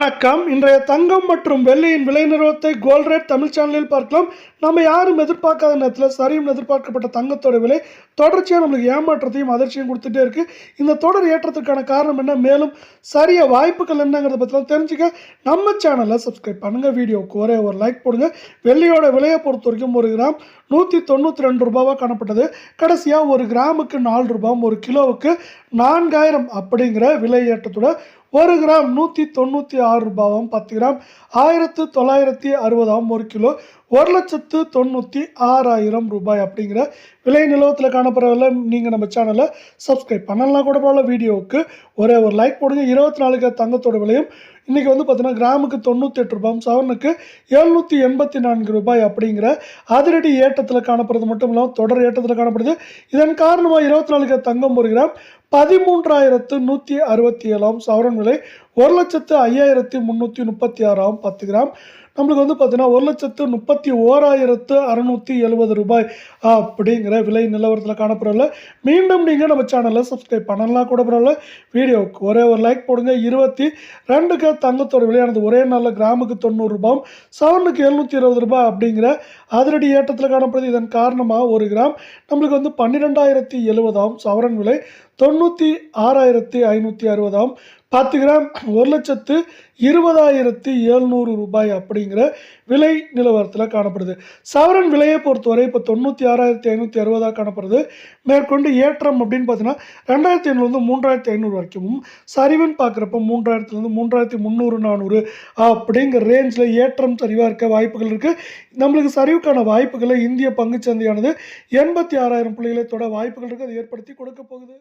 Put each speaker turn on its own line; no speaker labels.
வணக்கம். இன்றைய தங்கம் மற்றும் வெள்ளியின் விலை நிறுவனத்தை கோல்ட் ரேட் தமிழ் சேனலில் பார்க்கலாம். நம்ம யாரும் எதிர்பார்க்காத நேரத்தில் சரியும் எதிர்பார்க்கப்பட்ட தங்கத்தோட விலை தொடர்ச்சியாக நம்மளுக்கு ஏமாற்றத்தையும் அதிர்ச்சியும் கொடுத்துட்டே இருக்கு. இந்த தொடர் ஏற்றத்துக்கான காரணம் என்ன? மேலும் சரிய வாய்ப்புகள் என்னங்கிறத பற்றிலாம் தெரிஞ்சுக்க நம்ம சேனலை சப்ஸ்கிரைப் பண்ணுங்க. வீடியோவுக்கு ஒரே ஒரு லைக் போடுங்க. வெள்ளியோட விலையை பொறுத்த வரைக்கும் ஒரு கிராம் நூற்றி தொண்ணூற்றி ரெண்டு ரூபாவாக காணப்பட்டது. கடைசியாக ஒரு கிராமுக்கு நாலு ரூபாயும் ஒரு கிலோவுக்கு நான்காயிரம் அப்படிங்கிற விலை ஏற்றத்தோட ஒரு கிராம் நூற்றி தொண்ணூற்றி ஆறு ரூபாவும் பத்து கிராம் ஆயிரத்து தொள்ளாயிரத்தி அறுபதாம் ஒரு கிலோ ஒரு லட்சத்து தொண்ணூற்றி ஆறாயிரம் ரூபாய் அப்படிங்கிற விலை நிலவத்தில் காணப்படுறதில்ல நீங்கள் நம்ம சேனலை சப்ஸ்கிரைப் பண்ணலாம் கூட பரவாயில்ல வீடியோவுக்கு ஒரே ஒரு லைக் போடுங்க. இருபத்தி நாலுக்கு தங்கத்தோட விலையும் இன்றைக்கி வந்து பார்த்தீங்கன்னா கிராமுக்கு தொண்ணூற்றி எட்டு ரூபாயும் சவரனுக்கு எழுநூற்றி எண்பத்தி நான்கு ரூபாய் அப்படிங்கிற அதிரடி ஏற்றத்தில் காணப்படுறது மட்டும் இல்லாமல் தொடர் ஏற்றத்தில் காணப்படுது. இதன் காரணமாக இருபத்தி நாலுக்கு தங்கம் ஒரு கிராம் பதிமூன்றாயிரத்து நூற்றி அறுபத்தி ஏழாம் சவரன் விலை ஒரு லட்சத்து ஐயாயிரத்தி முந்நூற்றி முப்பத்தி ஆறாம் பத்து கிராம். நம்மளுக்கு வந்து பார்த்தீங்கன்னா ஒரு லட்சத்து முப்பத்தி ஓராயிரத்து அறநூற்றி எழுபது ரூபாய் அப்படிங்கிற விலை நிலவரத்தில் காணப்படல மீண்டும் நீங்கள் நம்ம சேனலை சப்ஸ்கிரைப் பண்ணலாம் கூட பரவாயில்ல. வீடியோவுக்கு ஒரே ஒரு லைக் போடுங்க. இருபத்தி ரெண்டுக்கு தங்கத்தோட விலையானது ஒரே நாளில் கிராமுக்கு தொண்ணூறுரூபாவும் சவரனுக்கு எழுநூற்றி இருபது ரூபாய் அப்படிங்கிற அதிரடி ஏற்றத்தில் காணப்படுது. இதன் காரணமாக ஒரு கிராம் நம்மளுக்கு வந்து பன்னிரெண்டாயிரத்தி எழுபதாம் சவரன் விலை தொண்ணூற்றி ஆறாயிரத்தி ஐநூற்றி அறுபதாம் பத்து கிராம் ஒரு லட்சத்து இருபதாயிரத்தி எழுநூறு ரூபாய் அப்படிங்கிற விலை நிலவரத்தில் காணப்படுது. சவரன் விலையை பொறுத்தவரை இப்போ தொண்ணூற்றி ஆறாயிரத்தி ஐநூற்றி அறுபதாக காணப்படுது. மேற்கொண்டு ஏற்றம் அப்படின்னு பார்த்தீங்கன்னா ரெண்டாயிரத்தி ஐநூறுலேருந்து மூன்றாயிரத்தி ஐநூறு வரைக்கும் சரிவுன்னு பார்க்குறப்ப மூன்றாயிரத்துலேருந்து மூன்றாயிரத்தி முந்நூறு நானூறு அப்படிங்கிற ரேஞ்சில் ஏற்றம் சரிவாக இருக்க வாய்ப்புகள் இருக்குது நம்மளுக்கு சரிவுக்கான வாய்ப்புகளை இந்திய பங்குச்சந்தையானது எண்பத்தி ஆறாயிரம் புள்ளிகளை தொட வாய்ப்புகள் இருக்குது அது ஏற்படுத்தி கொடுக்க போகுது.